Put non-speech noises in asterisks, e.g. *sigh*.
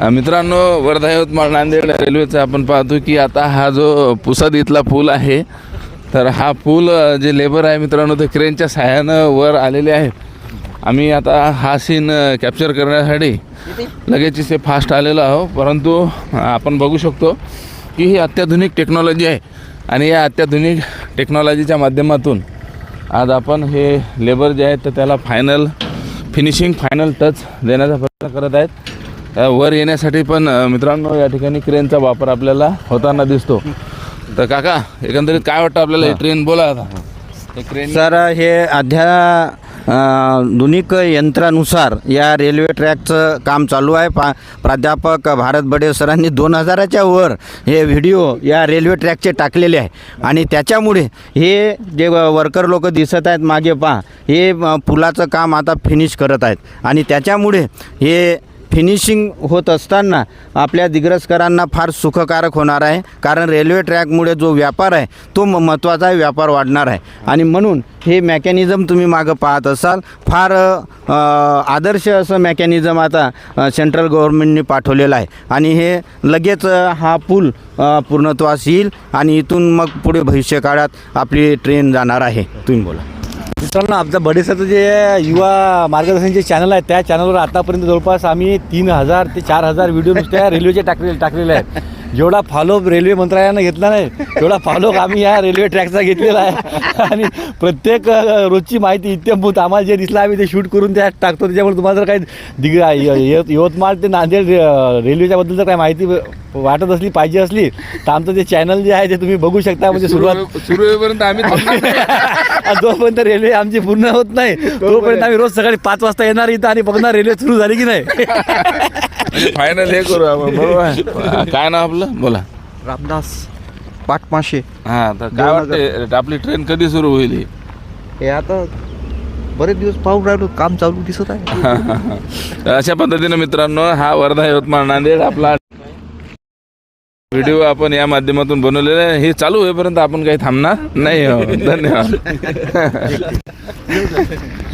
मित्रांनो वर्धा यवतमाळ नांदेड रेल्वेचा आपण पाहतो की आता हा जो पुसद इथला पूल आहे तर हा पूल जे लेबर आहे मित्रांनो ते क्रेनच्या सहाय्यानं वर आलेले आहे आम्ही आता हा सीन कॅप्चर करण्यासाठी लगेच इथे फास्ट आलेलो आहो परंतु आपण बघू शकतो की ही अत्याधुनिक टेक्नॉलॉजी आहे आणि या अत्याधुनिक टेक्नॉलॉजीच्या माध्यमातून आज आपण हे लेबर जे आहेत तर त्याला फायनल फिनिशिंग फायनल टच देण्याचा प्रयत्न करत आहेत. वर येण्यासाठी पण मित्रांनो या ठिकाणी क्रेनचा वापर आपल्याला होताना दिसतो. तर काका एकंदरीत काय वाटतं आपल्याला हे ट्रेन बोला आता. हे क्रेन सर हे अध्या आधुनिक यंत्रानुसार या रेल्वे ट्रॅकचं काम चालू आहे. पा प्राध्यापक भारत बडे सरांनी दोन हजाराच्या वर हे व्हिडिओ या रेल्वे ट्रॅकचे टाकलेले आहे. आणि त्याच्यामुळे हे जे वर्कर लोक दिसत आहेत मागे पहा हे पुलाचं काम आता फिनिश करत आहेत. आणि त्याच्यामुळे हे फिनिशिंग होत असताना आपल्या दिग्रसकरांना फार सुखकारक होणार आहे. कारण रेल्वे ट्रॅकमुळे जो व्यापार आहे तो म महत्त्वाचा व्यापार वाढणार आहे. आणि म्हणून हे मॅकॅनिझम तुम्ही मागं पाहत असाल फार आदर्श असं मॅकॅनिझम आता सेंट्रल गव्हर्नमेंटने पाठवलेलं आहे. आणि हे लगेच हा पूल पूर्णत्वास येईल आणि इथून मग पुढे भविष्यकाळात आपली ट्रेन जाणार आहे. तुम्ही बोला. मित्रांनो आमचं बडेसाचं जे युवा मार्गदर्शनचे चॅनल आहे त्या चॅनलवर आतापर्यंत जवळपास आम्ही तीन हजार ते चार हजार व्हिडिओ नुसत्या रेल्वेचे टाकले टाकलेले आहेत. जेवढा फॉलोअप रेल्वे मंत्रालयानं घेतला नाही तेवढा फॉलोअप आम्ही या रेल्वे ट्रॅकचा घेतलेला आहे. आणि प्रत्येक रोजची माहिती इत्यंभूत आम्हाला जे दिसलं आम्ही ते शूट करून त्यात टाकतो. त्याच्यामुळे तुम्हाला जर काही दिग यवतमाळ ते नांदेड अ, रेल्वेच्या बद्दल जर काही माहिती वाटत असली पाहिजे असली तर आमचं जे चॅनल जे आहे ते तुम्ही बघू शकता. म्हणजे सुरुवात सुरू होईपर्यंत आम्ही. *laughs* जोपर्यंत रेल्वे आमची पूर्ण होत नाही तोपर्यंत आम्ही रोज सकाळी पाच वाजता येणार इथं आणि बघणार रेल्वे सुरू झाली की नाही. *laughs* म्हणजे फायनल हे करू आपण बरोबर आहे. काय नाव आपलं? बोला. रामदास पाटमाशे. हां तर काय वाटते आपली ट्रेन कधी सुरू होईल ही? हे आता बरेच दिवस पाहून राहिलो काम चालू दिसत आहे. *laughs* तर अशा पद्धतीने मित्रांनो हा वर्धा यवतमाळ नांदेड आपला व्हिडिओ आपण या माध्यमातून बनवलेला आहे. हे चालू होईपर्यंत आपण काही थांबणार नाही हो. धन्यवाद. *laughs*